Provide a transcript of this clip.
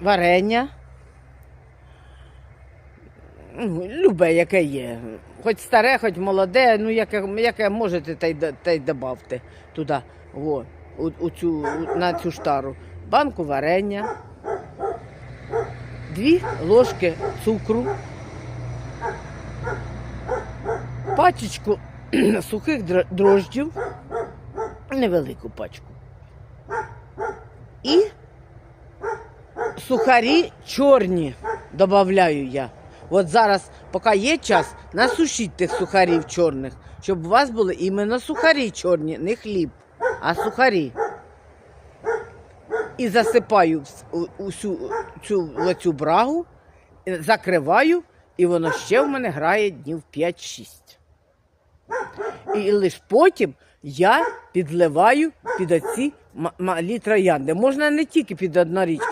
варення. Ну, Любе, яке є. Хоч старе, хоч молоде, ну яке, яке можете, та й, та й добавте туди, о, у, у цю, на цю штару. Банку варення, дві ложки цукру, пачечку сухих дро- дрожджів, невелику пачку. І сухарі чорні додаю я. От зараз, поки є час, насушіть тих сухарів чорних, щоб у вас були іменно сухарі чорні, не хліб, а сухарі. І засипаю усю цю, оцю брагу, закриваю, і воно ще в мене грає днів 5-6. І лише потім я підливаю під оці малі троянди. Можна не тільки під однорічки.